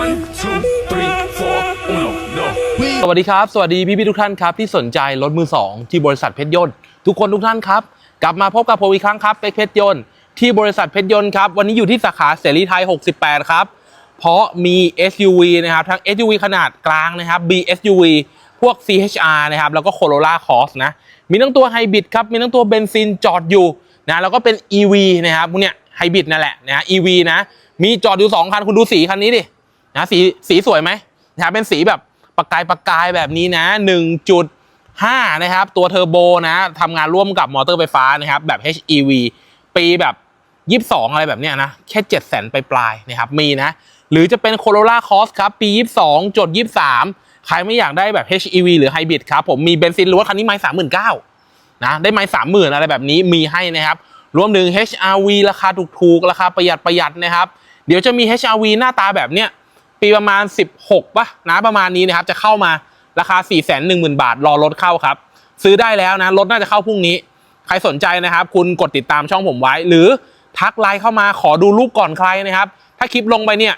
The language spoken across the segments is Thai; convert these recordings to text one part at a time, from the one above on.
One, two, three, four, uno, no. สวัสดีครับ สวัสดีพี่พี่ทุกท่านครับที่สนใจรถมือสองที่บริษัทเพชรยนต์ทุกคนทุกท่านครับ กลับมาพบกับผมอีกครั้งครับเป็กเพชรยนต์ที่บริษัทเพชรยนต์ครับ วันนี้อยู่ที่สาขาเสรีไทย 68 ครับ เพราะมี SUV นะครับทั้ง SUV ขนาดกลางนะครับ BSUV พวก CHR นะครับแล้วก็ Corolla Cross นะมีทั้งตัวไฮบริดครับมีทั้งตัวเบนซินจอดอยู่นะแล้วก็เป็น EV นะครับพวกเนี้ยไฮบริดนั่นแหละนะ EV นะมีจอดอยู่สองคัน คุณดูสีคันนี้ดิ นะสีสีสวยไหมนะครับเป็นสีแบบประกายประกายแบบนี้นะ 1.5 นะครับ ตัวเทอร์โบนะทำงานร่วมกับมอเตอร์ไฟฟ้านะครับ แบบ HEV ปีแบบ 22 อะไรแบบเนี้ยนะ แค่ 7 0 0 0 0 0ไปปลายๆนะครับ มีนะ หรือจะเป็น Corolla Cross ครับ ปี 22 จด 23 ใครไม่อยากได้แบบ HEV หรือไฮบริดครับ ผมมีเบนซินล้วนคันนี้ไม่39,000นะได้ไม่30,000 อะไรแบบนี้มีให้นะครับ รวมถึง HRV ราคาถูกๆ ราคาประหยัดประหยัดนะครับ เดี๋ยวจะมี HRV หน้าตาแบบเนี้ย ปีประมาณ 16ป่ะนะประมาณนี้นะครับจะเข้ามาราคา 4 1 0 0 0 0 บาท รอรถเข้าครับ ซื้อได้แล้วนะรถน่าจะเข้าพรุ่งนี้ ใครสนใจนะครับ คุณกดติดตามช่องผมไว้ หรือทักไลน์เข้ามาขอดูรูปก่อนใครนะครับ ถ้าคลิปลงไปเนี่ย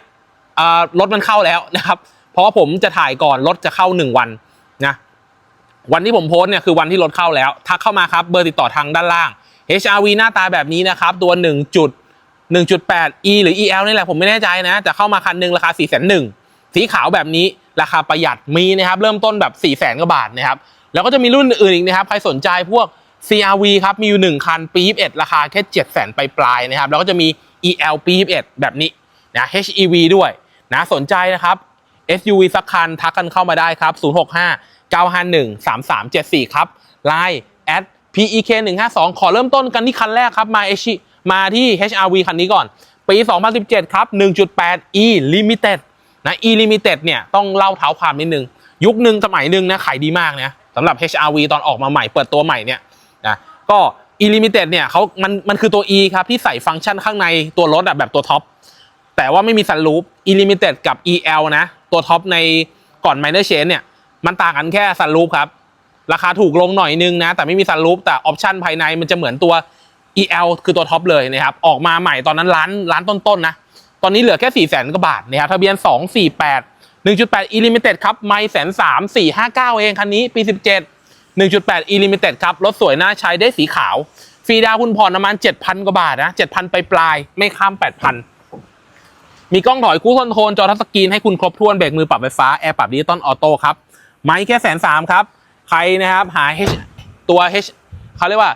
รถมันเข้าแล้วนะครับ เพราะผมจะถ่ายก่อนรถจะเข้า 1 วันนะวันที่ผมโพสเนี่ยคือวันที่รถเข้าแล้ว ทักเข้ามาครับเบอร์ติดต่อทางด้านล่าง HRV หน้าตาแบบนี้นะครับตัว 1 จุด 1.8 E หรือ EL นี่แหละผมไม่แน่ใจนะ แต่เข้ามาคันหนึ่งราคา4 1 0 0 0 สีขาวแบบนี้ราคาประหยัดมีนะครับ เริ่มต้นแบบ 4 0 0 0 0 0กว่าบาทนะครับ แล้วก็จะมีรุ่นอื่นอีกนะครับ ใครสนใจพวก CRV ครับมีอยู่ 1 คันปี21ราคาแค่7 0 0 0 0 ปลายๆนะครับ แล้วก็จะมี EL ปี21แบบนี้นะ HEV ด้วยนะสนใจนะครับ SUV สักคันทักกันเข้ามาได้ครับ 065 951 3374 ครับ Line at PEK 152ขอเริ่มต้นกันที่คันแรกครับ มา H มาที่ HRV คันนี้ก่อน ปี 2017 ครับ 1.8 E Limited นะ E Limited เนี่ยต้องเล่าเท้าความนิดนึง ยุคหนึ่งสมัยหนึ่งนะขายดีมากนะสำหรับ HRV ตอนออกมาใหม่เปิดตัวใหม่เนี่ยนะก็ E Limited เนี่ยเขามันมันคือตัว E ครับที่ใส่ฟังก์ชันข้างในตัวรถแบบตัวท็อปแต่ว่าไม่มีซันรูป Illimited กับ EL นะ ตัวท็อปในก่อน Minor Change เนี่ยมันต่างกันแค่ซันรูปครับ ราคาถูกลงหน่อยนึงนะ แต่ไม่มีซันรูปแต่ออปชันภายในมันจะเหมือนตัว EL คือตัวท็อปเลยนะครับ ออกมาใหม่ตอนนั้นล้านล้านต้นๆนะตอนนี้เหลือแค่4 0 0 0 0 0กว่าบาทนะครับ ทะเบียน 248 1.8 Illimited ครับ ไม่แสนสามสี่ห้าเก้าเองคันนี้ ปี 17 1.8 Illimited ครับ รถสวยน่าใช้ได้สีขาว ฟรีดาวคุณผ่อนประมาณ 7,000 กว่าบาทนะ 7,000 ไปปลายไม่ข้าม 8,000 มีกล้องถอยคู่คอนโทรลจอทัชสกรีนให้คุณครบถ้วนเบรกมือปรับไฟฟ้าแอร์ปรับดิจิตอลออโต้ครับไม่แค่แสนสามครับใครนะครับหา H ตัว H เขาเรียกว่า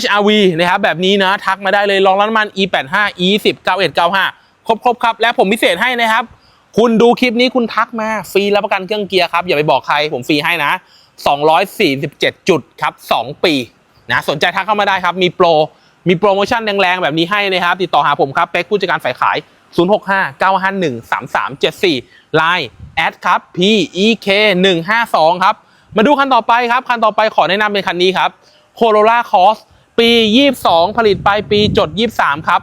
HRV นะครับแบบนี้นะทักมาได้เลยลองร้านน้ำมัน E85 E10 91 95 ครบครบครับ และผมพิเศษให้นะครับ คุณดูคลิปนี้คุณทักมาฟรีรับประกันเครื่องเกียร์ครับ อย่าไปบอกใครผมฟรีให้นะ 247 จุดครับ 2 ปีนะสนใจทักเข้ามาได้ครับ มีโปร มีโปรโมชั่นแรงๆ แบบนี้ให้นะครับ ติดต่อหาผมครับ เป็กผู้จัดการฝ่ายขาย 065 951 3374 Line แอดครับ PEK 152ครับ มาดูคันต่อไปครับ คันต่อไปขอแนะนำเป็นคันนี้ครับ Corolla Cross ปี 22 ผลิตไปปีจด 23 ครับ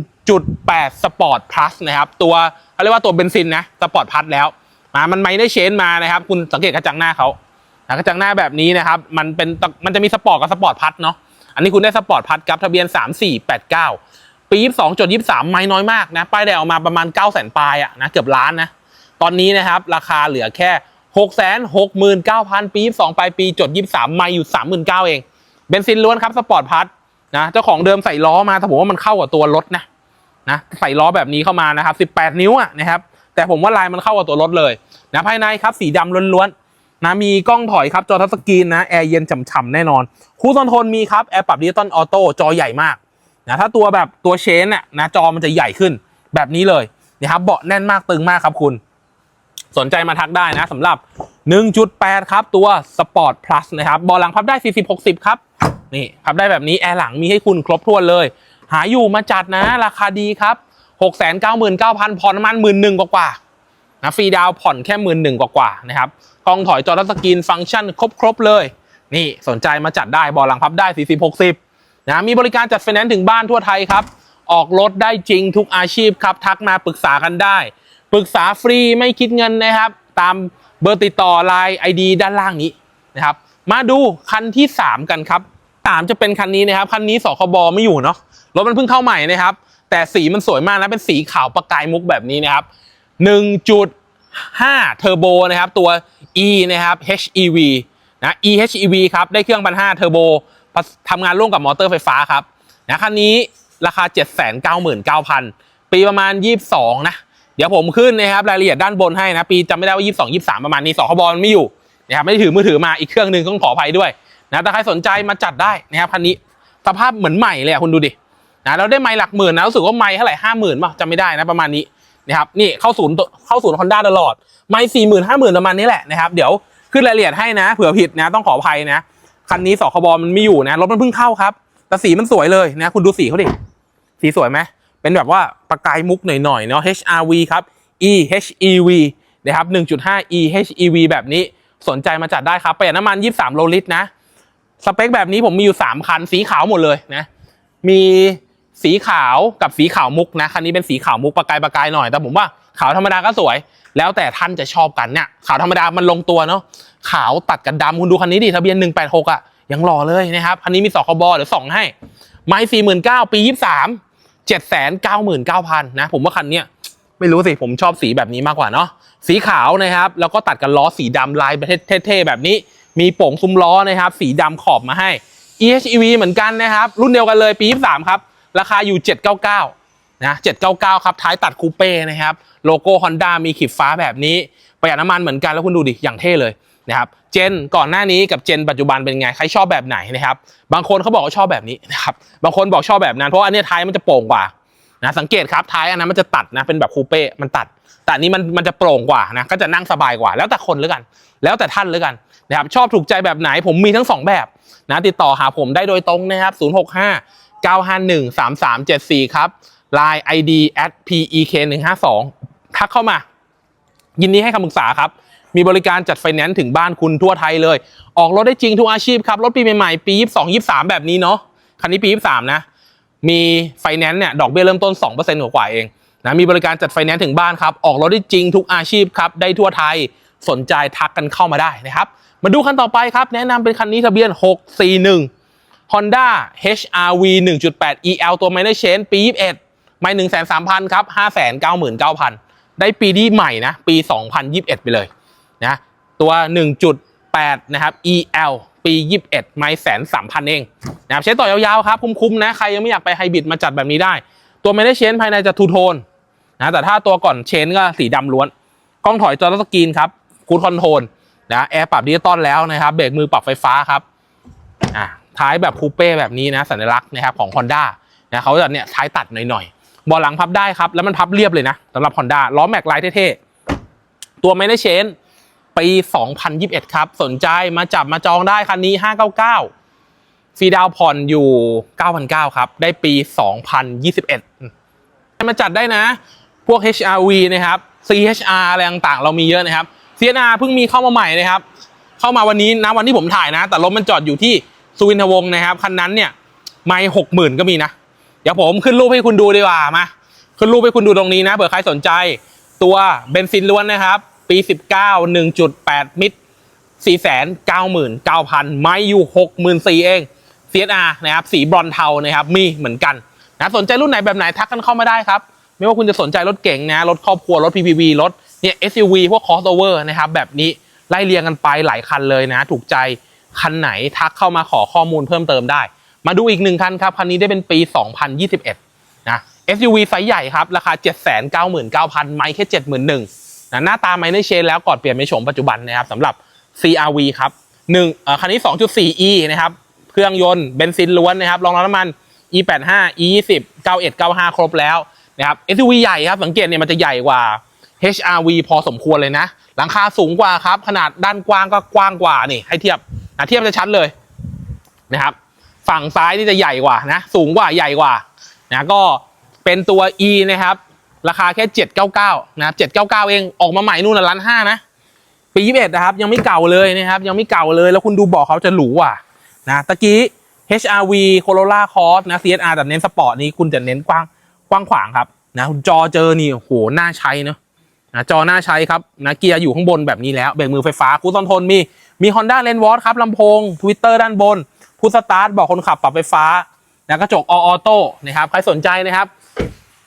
1.8 Sport Plus นะครับ ตัวเขาเรียกว่าตัวเบนซินนะ Sport Plus แล้วมามันไม่ได้เชนมานะครับ คุณสังเกตกระจังหน้าเขากระจังหน้าแบบนี้นะครับ มันเป็นมันจะมีสปอร์ตกับสปอร์ตพัทเนาะอันนี้คุณได้สปอร์ตพัทครับทะเบียน 3489 ปี 22จด23 ไม่น้อยมากนะป้ายแดงออกมาประมาณ 9 0 0 0 0ปลายอะนะเกือบล้านนะตอนนี้นะครับ ราคาเหลือแค่ 669,000 ปี 22 ปลายปีจด 23 ไม่อยู่ 39,000 เอง เบนซินล้วนครับสปอร์ตพัทนะเจ้าของเดิมใส่ล้อมาแต่ผมว่ามันเข้ากับตัวรถนะนะใส่ล้อแบบนี้เข้ามานะครับ18 นิ้วอะนะครับแต่ผมว่าลายมันเข้ากับตัวรถเลยนะภายในครับสีดำล้วนๆนะมีกล้องถอยครับจอทัชสกรีนนะแอร์เย็นฉ่ำๆแน่นอน คูลคอนทรลมีครับแอร์ปรับดิจิตอลออโต้จอใหญ่มากนะถ้าตัวแบบตัวเชนน่ะนะจอมันจะใหญ่ขึ้นแบบนี้เลยนะครับเบาะแน่นมากตึงมากครับคุณสนใจมาทักได้นะสำหรับ 1.8 ครับ ตัว Sport Plus นะครับเบาะหลังพับได้ 40-60 ครับ นี่พับได้แบบนี้แอร์หลังมีให้คุณครบถ้วนเลย หาอยู่มาจัดนะ ราคาดีครับ 699,000ผ่อนน้ำมัน11,000กว่าๆนะฟรีดาวผ่อนแค่11,000กว่าๆนะครับกล้องถอยจอทัชสกรีนฟังก์ชันครบๆเลย นี่สนใจมาจัดได้บาะหลังพับได้ 40-60นะมีบริการจัดไฟแนนซ์ถึงบ้านทั่วไทยครับออกรถได้จริงทุกอาชีพครับ ทักมาปรึกษากันได้ ปรึกษาฟรีไม่คิดเงินนะครับ ตามเบอร์ติดต่อไลน์ไอดีด้านล่างนี้นะครับ มาดูคันที่ 3 กันครับ ตามจะเป็นคันนี้นะครับ คันนี้สคบไม่อยู่เนาะรถมันเพิ่งเข้าใหม่นะครับ แต่สีมันสวยมากนะ เป็นสีขาวประกายมุกแบบนี้นะครับ 1.5เทอร์โบนะครับ ตัว E นะครับ HEV นะ EHEV ครับ ได้เครื่องพันห้าเทอร์โบทำงานร่วมกับมอเตอร์ไฟฟ้าครับนะคันนี้ราคา 799,000 ปีประมาณ 22 นะ เดี๋ยวผมขึ้นนะครับรายละเอียดด้านบนให้นะ ปีจำไม่ได้ว่า 22 23 ประมาณนี้สคบมันไม่อยู่นะครับไม่ได้ถือมือถือมาอีกเครื่องหนึ่งต้องขออภัยด้วย นะแต่ใครสนใจมาจัดได้นะครับคันนี้สภาพเหมือนใหม่เลยอะคุณดูดินะเราได้ไมล์หลักหมื่นนะรู้สึกว่าไมล์เท่าไหร่ห้าหมื่นป่ะจำไม่ได้นะประมาณนี้นะครับนี่เข้าศูนย์เข้าศูนย์ฮอนด้าตลอด ไมล์สี่หมื่นห้าหมื่นประมาณนี้แหละนะครับเดี๋ยวขึ้นรายละเอียดให้นะ เผื่อผิดนะต้องขออภัยนะคันนี้สคบมันไม่อยู่นะรถมันเพิ่งเข้าครับ แต่สีมันสวยเลยนะ คุณดูสีเขาดิสีสวยไหมเป็นแบบว่าประกายมุกหน่อยๆเนาะ HRV ครับ EHEV นะครับ1.5 EHEV แบบนี้สนใจมาจัดได้ครับประหยัดน้ำมัน 23 โลลิตรนะ สเปคแบบนี้ผมมีอยู่ 3 คัน สีขาวหมดเลยนะ มีสีขาวกับสีขาวมุกนะ คันนี้เป็นสีขาวมุกประกายประกายหน่อย แต่ผมว่าขาวธรรมดาก็สวย แล้วแต่ท่านจะชอบกันเนี่ย ขาวธรรมดามันลงตัวเนาะ ขาวตัดกับดำคุณดูคันนี้ดิ ทะเบียน 186 อะ ยังหล่อเลยนะครับ คันนี้มีสคบเดี๋ยวส่องให้ ไม้49,000ปี23 799,000นเก้าหมื่นเก้าพันนะ ผมว่าคันเนี้ยไม่รู้สิผมชอบสีแบบนี้มากกว่าเนาะ สีขาวนะครับ แล้วก็ตัดกันล้อสีดำลายเท่ๆแบบนี้ มีโป่งซุ้มล้อนะครับ สีดำขอบมาให้ EHEV เหมือนกันนะครับ รุ่นเดียวกันเลยปี 23 ครับ ราคาอยู่ 799 นะ 799 ครับ ท้ายตัดคูเป้นะครับ โลโก้ Honda มีขีดฟ้าแบบนี้ ประหยัดน้ำมันเหมือนกันแล้วคุณดูดิ อย่างเท่เลยนะครับ เจนก่อนหน้านี้กับเจนปัจจุบันเป็นไง ใครชอบแบบไหนนะครับ บางคนเขาบอกว่าชอบแบบนี้นะครับ บางคนบอกชอบแบบนั้น เพราะอันเนี้ยท้ายมันจะโป่งกว่า นะสังเกตครับท้ายอันนั้นมันจะตัดนะเป็นแบบคูเป้มันตัด แต่นี้มันมันจะโปร่งกว่านะก็จะนั่งสบายกว่า แล้วแต่คนแล้วกัน แล้วแต่ท่านแล้วกันนะครับชอบถูกใจแบบไหนผมมีทั้งสองแบบนะติดต่อหาผมได้โดยตรงนะครับ 065 951 3374 ครับ Line ID at pek 152 ทักเข้ามา ยินดีให้คำปรึกษาครับมีบริการจัดไฟแนนซ์ถึงบ้านคุณทั่วไทยเลย ออกรถได้จริงทุกอาชีพครับ รถปีใหม่ๆ ปี 22 23 แบบนี้เนาะ คันนี้ปี 23 นะ มีไฟแนนซ์เนี่ยดอกเบี้ยเริ่มต้น 2%กว่าๆเองนะมีบริการจัดไฟแนนซ์ถึงบ้านครับ ออกรถได้จริงทุกอาชีพครับ ได้ทั่วไทยสนใจทักกันเข้ามาได้นะครับ มาดูคันต่อไปครับ แนะนำเป็นคันนี้ทะเบียน 641 Honda HRV 1.8 EL ตัว Minor Change ปี 21 ไม่1,300,000 ครับ 599,000 ได้ปีที่ใหม่นะ ปี 2021 ไปเลยนะ ตัว 1.8 นะครับ EL ปี 21 ไม่แสนสามพันเองนะครับใช้ต่อยาวๆครับคุ้มๆนะใครยังไม่อยากไปไฮบริดมาจัดแบบนี้ได้ ตัวไม่ได้เชนภายในจะทูโทนนะแต่ถ้าตัวก่อนเชนก็สีดำล้วน กล้องถอยจอสกรีนครับคูดคอนโทรลนะแอร์ปรับดิจิตอลแล้วนะครับเบรกมือปรับไฟฟ้าครับอ่าท้ายแบบคูเป้แบบนี้นะสัญลักษณ์นะครับของ Honda นะเขาจะเนี่ยท้ายตัดหน่อยๆบาะหลังพับได้ครับแล้วมันพับเรียบเลยนะสำหรับ Honda ล้อแม็กไลท์เท่ๆตัวไม่ได้เชน ปี 2021 ครับ สนใจมาจับมาจองได้คันนี้ 599 ฟรีดาวผ่อนอยู่ 9,900 ครับ ได้ปี 2021 มาจัดได้นะ พวก HRV นะครับ CHR อะไรต่างๆ เรามีเยอะนะครับ CNR เพิ่งมีเข้ามาใหม่นะครับ เข้ามาวันนี้นะวันที่ผมถ่ายนะ แต่รถมันจอดอยู่ที่สุวินทวงศ์นะครับ คันนั้นเนี่ยไม่หกหมื่นก็มีนะ เดี๋ยวผมขึ้นรูปให้คุณดูดีกว่ามา ขึ้นรูปให้คุณดูตรงนี้นะเผื่อใครสนใจตัวเบนซินล้วนนะครับ ปี 19 1.8 มิตร499,000 ไม่อยู่ 64,000เอง CSR นะครับ สีบรอนเทานะครับ มีเหมือนกันนะสนใจรุ่นไหนแบบไหนทักกันเข้ามาได้ครับ ไม่ว่าคุณจะสนใจรถเก๋งนะ รถครอบครัว รถ PPV รถเนี่ย SUV พวก crossover นะครับ แบบนี้ไล่เรียงกันไปหลายคันเลยนะ ถูกใจคันไหนทักเข้ามาขอข้อมูลเพิ่มเติมได้ มาดูอีกหนึ่งคันครับ คันนี้ได้เป็นปี 2021 นะ SUV ไซส์ใหญ่ครับ ราคา 799,000 ไม่แค่ 71,000 นะหน้าตาไม่ได้เชนแล้วก่อนเปลี่ยนเป็นโฉมปัจจุบันนะครับสำหรับ CRV ครับหนึ่งเอ่อคันนี้ 2.4e นะครับเครื่องยนต์เบนซินล้วนนะครับรองรับน้ำมัน E85 E20 91 95 ครบแล้วนะครับ SUV ใหญ่ครับสังเกตเนี่ยมันจะใหญ่กว่า HRV พอสมควรเลยนะ หลังคาสูงกว่าครับ ขนาดด้านกว้างก็กว้างกว่านี่ ให้เทียบนะเทียบจะชัดเลยนะครับ ฝั่งซ้ายนี่จะใหญ่กว่านะ สูงกว่าใหญ่กว่านะก็เป็นตัว E นะครับ ราคาแค่ 799 นะครับ 799 เอง ออกมาใหม่นู่นนะล้านห้านะ ปี21นะครับ ยังไม่เก่าเลยนะครับ ยังไม่เก่าเลย แล้วคุณดูเบอกเขาจะหรูอะนะ ตะกี้ HRV Corolla Cross นะ CSR แต่เน้นสปอร์ตนี้คุณจะเน้นกว้างกว้างขวางครับนะจอเจอนี่โอ้โหน่าใช้เนอะนะจอน่าใช้ครับนะเกียร์อยู่ข้างบนแบบนี้แล้วเบรกมือไฟฟ้าคูลอนโทนมีมี Honda l a n w a t ครับลำโพง Twitter ด้านบนพุทสตาร์ทบอกคนขับปรับไฟฟ้านะกระจกออโต้นะครับใครสนใจนะครับ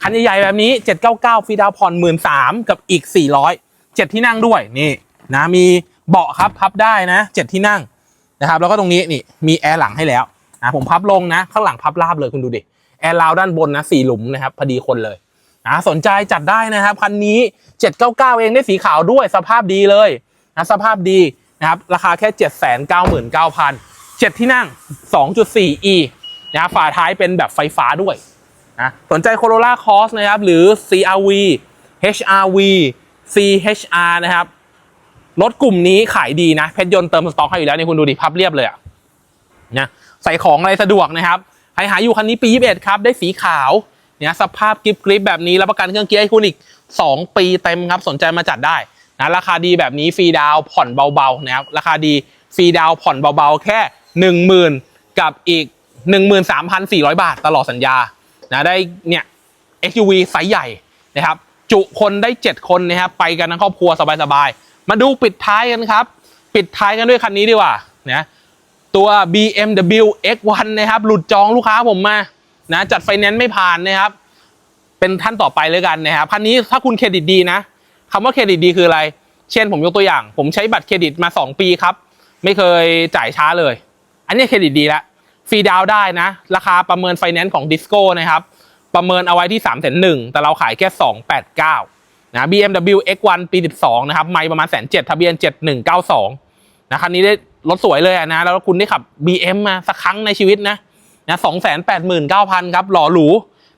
คันใหญ่ๆแบบนี้ 799ฟรีดาวผ่อน13,000กับอีก 400 7 ที่นั่งด้วยนี่นะมีเบาะครับพับได้นะ 7 ที่นั่งนะครับแล้วก็ตรงนี้นี่มีแอร์หลังให้แล้วนะผมพับลงนะ ข้างหลังพับราบเลยคุณดูดิแอร์ราวด้านบนนะสี่หลุมนะครับพอดีคนเลยนะสนใจจัดได้นะครับคันนี้ 799 เองได้สีขาวด้วยสภาพดีเลยนะสภาพดีนะครับราคาแค่ 799,000 7 ที่นั่ง 2.4e นะฝาท้ายเป็นแบบไฟฟ้าด้วย นะสนใจ Corolla Cross นะครับ หรือ CRV HRV CHR นะครับ รถกลุ่มนี้ขายดีนะ เพชรยนต์เติมสต็อกให้อยู่แล้วนี่คุณดูดิพับเรียบเลยอะนะใส่ของอะไรสะดวกนะครับใครหาอยู่คันนี้ปี 21 ครับ ได้สีขาวเนี่ยสภาพกริบกริบแบบนี้รับประกันเครื่องเกียร์ให้คุณอีก 2 ปีเต็มครับ สนใจมาจัดได้นะราคาดีแบบนี้ฟรีดาวผ่อนเบาๆนะครับราคาดีฟรีดาวผ่อนเบาๆ แค่ 10,000 กับอีก 13,400 บาทตลอดสัญญา นะได้เนี่ย SUV ไซส์ใหญ่นะครับ จุคนได้ 7 คนนะครับไปกันทั้งครอบครัวสบายๆ มาดูปิดท้ายกันครับ ปิดท้ายกันด้วยคันนี้ดีกว่านะตัว BMW X1 นะครับ หลุดจองลูกค้าผมมานะจัดไฟแนนซ์ไม่ผ่านนะครับ เป็นท่านต่อไปเลยกันนะครับคันนี้ถ้าคุณเครดิตดีนะคำว่าเครดิตดีคืออะไร เช่นผมยกตัวอย่าง ผมใช้บัตรเครดิตมา 2 ปีครับ ไม่เคยจ่ายช้าเลย อันนี้เครดิตดีแล้ว ฟรีดาวได้นะ ราคาประเมินไฟแนนซ์ของดิสโก้นะครับ ประเมินเอาไว้ที่3ามแสนหนึ่งแต่เราขายแค่ 289นะ BMW X1 ปี 12 นะครับ ไม่ประมาณแสนเจ็ดทะเบียน 7192นะคันนี้ได้รถสวยเลยนะ แล้วคุณได้ขับ BM มาสักครั้งในชีวิตนะนะ289,000ครับหล่อหรู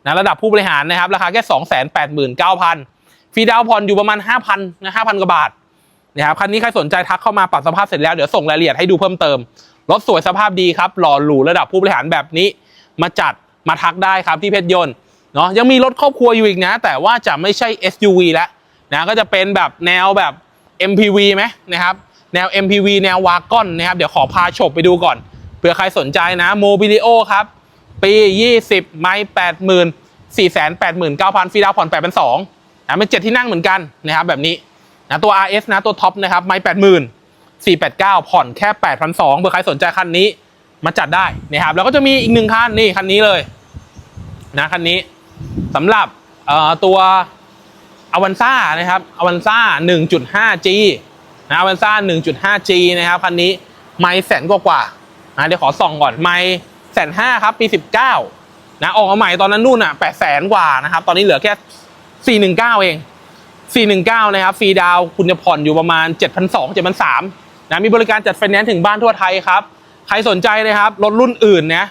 นะระดับผู้บริหารนะครับ ราคาแค่289,000ฟรีดาวน์ผ่อนอยู่ประมาณ5,000นนะ5,000กว่าบาทนะครับคันนี้ใครสนใจทักเข้ามาปรับสภาพเสร็จแล้ว เดี๋ยวส่งรายละเอียดให้ดูเพิ่มเติม รถสวยสภาพดีครับหล่อหรูระดับผู้บริหารแบบนี้ มาจัดมาทักได้ครับที่เพชรยนต์เนาะยังมีรถครอบครัวอยู่อีกนะ แต่ว่าจะไม่ใช่ SUV แล้วนะก็จะเป็นแบบแนวแบบ MPV ไหมนะครับแนว MPV แนววากอนนะครับเดี๋ยวขอพาชมไปดูก่อนเผื่อใครสนใจนะโมบิลิโอครับปี 20 ไม่80,000 489,000ฟรีดาวน์ผ่อน8 2 0 0นะเป็น 7 ที่นั่งเหมือนกันนะครับแบบนี้นะตัว RS นะตัวท็อปนะครับไม่80,000 489 ผ่อนแค่ 8,200เผื่อใครสนใจคันนี้มาจัดได้นะครับแล้วก็จะมีอีกหนึ่งคันนี่คันนี้เลยนะคันนี้สำหรับเอ่อตัวอวันซ่านะครับอวันซ่า 1.5G นะอวันซ่า 1.5G นะครับคันนี้ไม่แสนกว่ากว่าๆนะเดี๋ยวขอส่องก่อนไม่แสนห้าครับ ปี 19นะออกมาใหม่ตอนนั้นนู่นอะ8แสนกว่านะครับ ตอนนี้เหลือแค่ 419 เอง 419 นะครับฟรีดาวคุณจะผ่อนอยู่ประมาณ 7,200 7,300 นะมีบริการจัดไฟแนนซ์ถึงบ้านทั่วไทยครับ ใครสนใจนะครับรถรุ่นอื่นนะ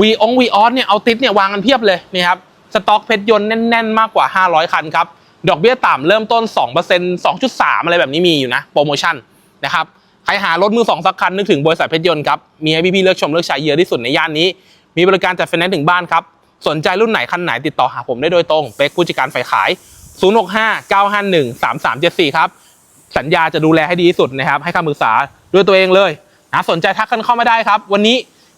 วีองวีออสเนี่ยเอาติดเนี่ยวางกันเพียบเลยนี่ครับสต็อกเพชรยนต์แน่น ๆ มากกว่า 500 คันครับ ดอกเบี้ยต่ำเริ่มต้น 2% 2.3 อะไรแบบนี้มีอยู่นะ โปรโมชั่นนะครับใครหารถมือสองสักคันนึกถึงบริษัทเพชรยนต์ครับ มีให้พี่ๆเลือกชมเลือกใช้เยอะที่สุดในย่านนี้ มีบริการจัดไฟแนนซ์ถึงบ้านครับ สนใจรุ่นไหนคันไหนติดต่อหาผมได้โดยตรง เป็กผู้จัดการฝ่ายขาย 065 951 3374 ครับ สัญญาจะดูแลให้ดีที่สุดนะครับ ให้คำปรึกษาด้วยตัวเองเลยนะสนใจทักกันเข้ามาได้ครับ วันนี้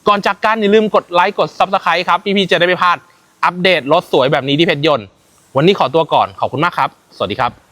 ก่อนจากกันอย่าลืมกดไลค์กด Subscribe ครับพี่ๆจะได้ไม่พลาดอัปเดตรถสวยแบบนี้ที่เพชรยนต์ วันนี้ขอตัวก่อนขอบคุณมากครับ สวัสดีครับ